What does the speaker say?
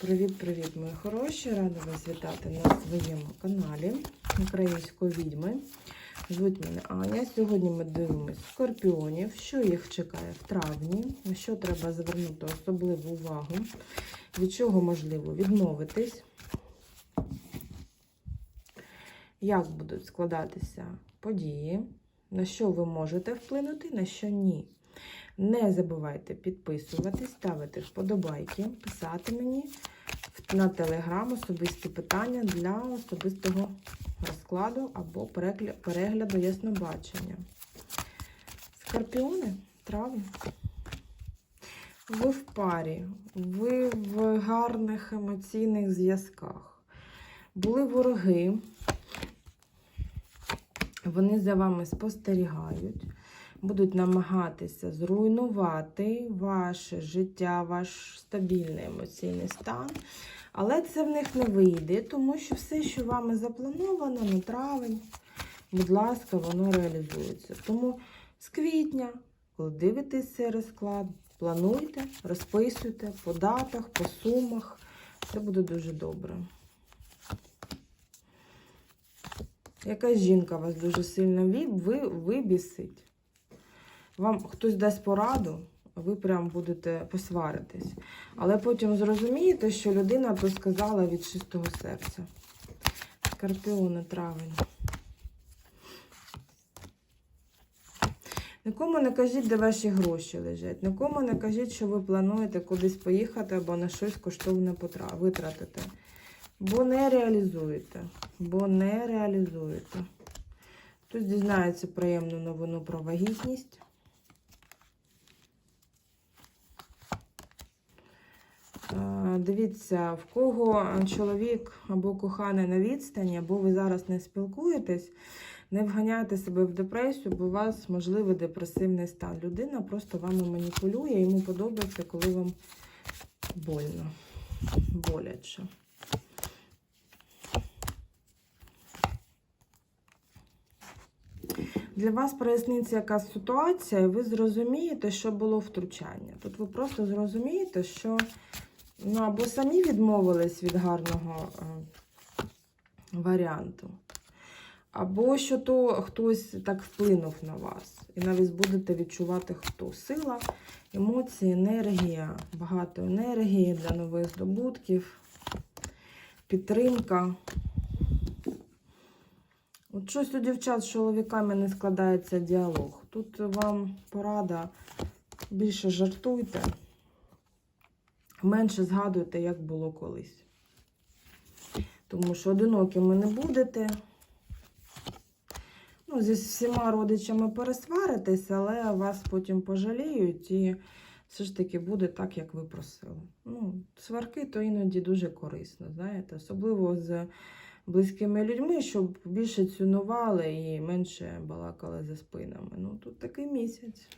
Привіт-привіт, мої хороші! Рада вас вітати на своєму каналі Української відьми. Звуть мене Аня. Сьогодні ми дивимося скорпіонів, що їх чекає в травні, на що треба звернути особливу увагу, від чого можливо відмовитись, як будуть складатися події, на що ви можете вплинути, на що ні. Не забувайте підписуватись, ставити вподобайки, писати мені на телеграм особисті питання для особистого розкладу або перегляду яснобачення. Скорпіони, травні. Ви в парі, ви в гарних емоційних зв'язках. Були вороги, вони за вами спостерігають будуть намагатися зруйнувати ваше життя, ваш стабільний емоційний стан. Але це в них не вийде, тому що все, що вами заплановано на травень, будь ласка, воно реалізується. Тому з квітня, коли дивитесь цей розклад, плануйте, розписуйте по датах, по сумах. Це буде дуже добре. Якась жінка вас дуже сильно вибісить. Вам хтось дасть пораду, ви прям будете посваритись. Але потім зрозумієте, що людина то сказала від чистого серця. Скорпіони травень. Нікому не кажіть, де ваші гроші лежать. Нікому не кажіть, що ви плануєте кудись поїхати або на щось коштовне витратити. Бо не реалізуєте. Бо не реалізуєте. Хтось дізнається приємну новину про вагітність. Дивіться, в кого чоловік або коханий на відстані, або ви зараз не спілкуєтесь, не вганяйте себе в депресію, бо у вас можливий депресивний стан. Людина просто вами маніпулює, йому подобається, коли вам больно, боляче. Для вас проясниться якась ситуація, і ви зрозумієте, що було втручання. Тут ви просто зрозумієте, що ну, або самі відмовились від гарного е, варіанту, або що то хтось так вплинув на вас. І навіть будете відчувати, хто сила, емоції, енергія, багато енергії для нових здобутків, підтримка. От щось у дівчат з чоловіками не складається діалог. Тут вам порада більше жартуйте, менше згадуйте, як було колись. Тому що одинокими не будете. Ну, зі всіма родичами пересваритесь, але вас потім пожаліють і все ж таки буде так, як ви просили. Ну, сварки то іноді дуже корисно, знаєте, особливо з близькими людьми, щоб більше цінували і менше балакали за спинами. Ну, тут такий місяць.